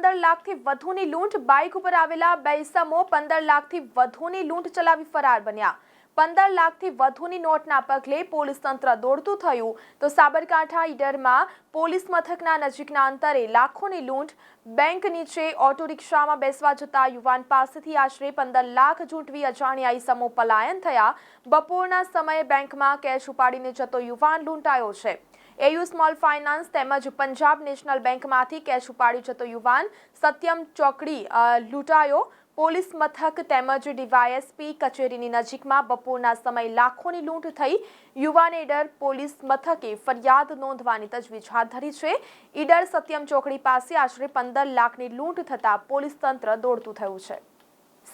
પંદર લાખથી વધુની લૂંટ. બાઇક ઉપર આવેલા બે ઇસમો પંદર લાખથી વધુની લૂંટ ચલાવી ફરાર બન્યા. પંદર લાખથી વધુની નોટના પગલે પોલીસ તંત્ર દોડતું થયું. તો સાબરકાંઠા ઈડરમાં પોલીસ મથકના નજીકના અંતરે લાખોની લૂંટ. બેંક નીચે ઓટો રિક્ષામાં બેસવા જતા યુવાન પાસેથી આશરે પંદર લાખ ઝૂંટવી અજાણ્યા ઈસમો પલાયન થયા. બપોરના સમયે બેંકમાં કેશ ઉપાડીને જતો યુવાન લૂંટાયો છે. એયુ સ્મોલ ફાઇનાન્સ તેમજ પંજાબ નેશનલ બેંકમાંથી કેશ ઉપાડી જતો યુવાન સત્યમ ચોકડી લૂંટાયો. પોલીસ મથક તેમજ ડીવાયએસપી કચેરીની નજીકમાં બપોરના સમય લાખોની લૂંટ થઈ. યુવાન ઈડર પોલીસ મથકે ફરિયાદ નોંધવાની તજવીજ હાથ ધરી છે. ઈડર સત્યમ ચોકડી પાસે આશરે પંદર લાખની લૂંટ થતાં પોલીસ તંત્ર દોડતું થયું છે.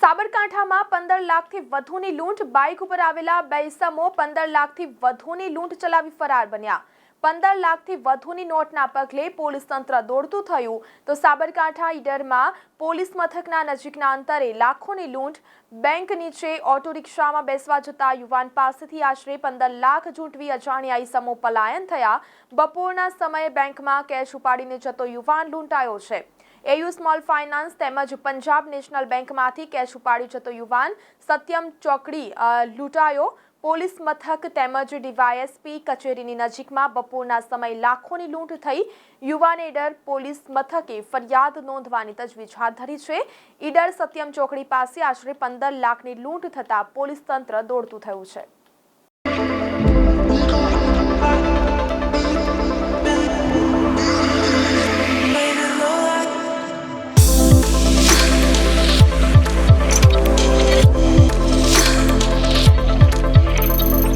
સાબરકાંઠામાં પંદર લાખથી વધુની લૂંટ, બાઇક ઉપર આવેલા બે ઇસમો પંદર લાખથી વધુની લૂંટ ચલાવી ફરાર બન્યા. પંદર લાખથી વધુની નોટના પગલે પોલીસ તંત્ર દોડતું થયું. તો સાબરકાંઠા ઈડરમાં પોલીસ મથકના નજીકના અંતરે લાખોની લૂંટ. બેંક નીચે ઓટો રિક્ષામાં બેસવા જતા યુવાન પાસેથી આશરે પંદર લાખ ઝૂંટવી અજાણ્યા ઈસમો પલાયન થયા. બપોરના સમયે બેંકમાં કેશ ઉપાડીને જતો યુવાન લૂંટાયો છે. એયુ સ્મોલ ફાઇનાન્સ તેમજ પંજાબ નેશનલ બેંકમાંથી કેશ ઉપાડી જતો યુવાન સત્યમ ચોકડી લૂંટાયો. પોલીસ મથક તેમજ ડીવાયએસપી કચેરીની નજીકમાં બપોરના સમય લાખોની લૂંટ થઈ. યુવાન ઈડર પોલીસ મથકે ફરિયાદ નોંધવાની તજવીજ હાથ ધરી છે. ઈડર સત્યમ ચોકડી પાસે આશરે પંદર લાખની લૂંટ થતાં પોલીસ તંત્ર દોડતું થયું છે.